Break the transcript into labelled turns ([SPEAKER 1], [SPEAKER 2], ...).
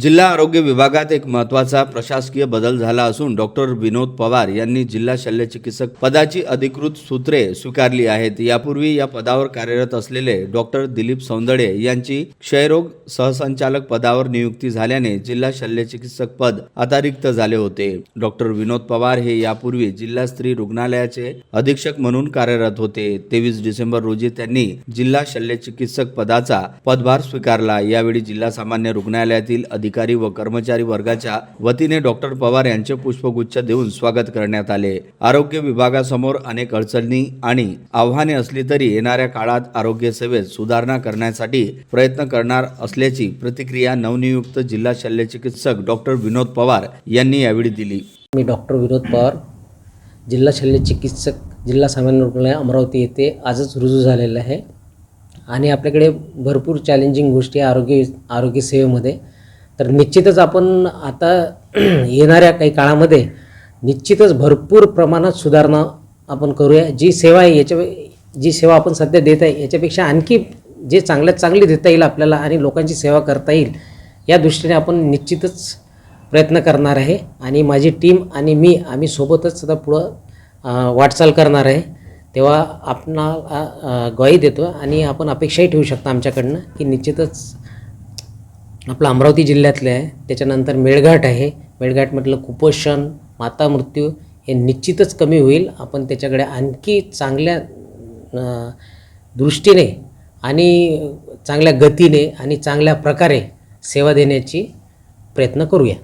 [SPEAKER 1] जिल्हा आरोग्य विभागात एक महत्त्वाचा प्रशासकीय बदल झाला असून डॉक्टर विनोद पवार यांनी जिल्हा शल्यचिकित्सक पदाची अधिकृत सूत्रे स्वीकारली आहेत. यापूर्वी या पदावर कार्यरत असलेले डॉक्टर दिलीप सौंदडे यांची क्षयरोग सहसंचालक पदावर नियुक्ती झाल्याने जिल्हा शल्यचिकित्सक पद आता रिक्त झाले होते. डॉक्टर विनोद पवार हे यापूर्वी जिल्हा स्त्री रुग्णालयाचे अधीक्षक म्हणून कार्यरत होते. तेवीस डिसेंबर रोजी त्यांनी जिल्हा शल्यचिकित्सक पदाचा पदभार स्वीकारला. यावेळी जिल्हा सामान्य रुग्णालयातील अधिकारी व कर्मचारी वर्गाच्या वतीने डॉक्टर पवार यांचे पुष्पगुच्छ देऊन स्वागत करण्यात आले. आरोग्य विभागासमोर अनेक अडचणी आणि आव्हाने असली तरी येणाऱ्या काळात आरोग्य सेवेत सुधारणा करण्यासाठी प्रयत्न करणार असल्याची प्रतिक्रिया नवनियुक्त जिल्हा शल्यचिकित्सक डॉक्टर विनोद पवार यांनी यावेळी दिली.
[SPEAKER 2] मी डॉक्टर विनोद पवार जिल्हा शल्य चिकित्सक जिल्हा सामान्य रुग्णालय अमरावती येथे आजच रुजू झालेलं आहे. आणि आपल्याकडे भरपूर चॅलेंजिंग गोष्टी आरोग्य आरोग्य सेवेमध्ये. तर निश्चितच आपण आता येणाऱ्या काही काळामध्ये निश्चितच भरपूर प्रमाणात सुधारणा आपण करूया. जी सेवा आहे याच्या जी सेवा आपण सध्या देत आहे याच्यापेक्षा आणखी जे चांगल्यात चांगली देता येईल आपल्याला आणि लोकांची सेवा करता येईल या दृष्टीने आपण निश्चितच प्रयत्न करणार आहे. आणि माझी टीम आणि मी आम्ही सोबतच सध्या पुढं वाटचाल करणार आहे. तेव्हा आपणाला ग्वाही देतो आणि आपण अपेक्षाही ठेवू शकता आमच्याकडनं की निश्चितच आपलं अमरावती जिल्ह्यातलं आहे. त्याच्यानंतर मेळघाट आहे. मेळघाटमधलं कुपोषण माता मृत्यू हे निश्चितच कमी होईल. आपण त्याच्याकडे आणखी चांगल्या दृष्टीने आणि चांगल्या गतीने आणि चांगल्या प्रकारे सेवा देण्याची प्रयत्न करूया.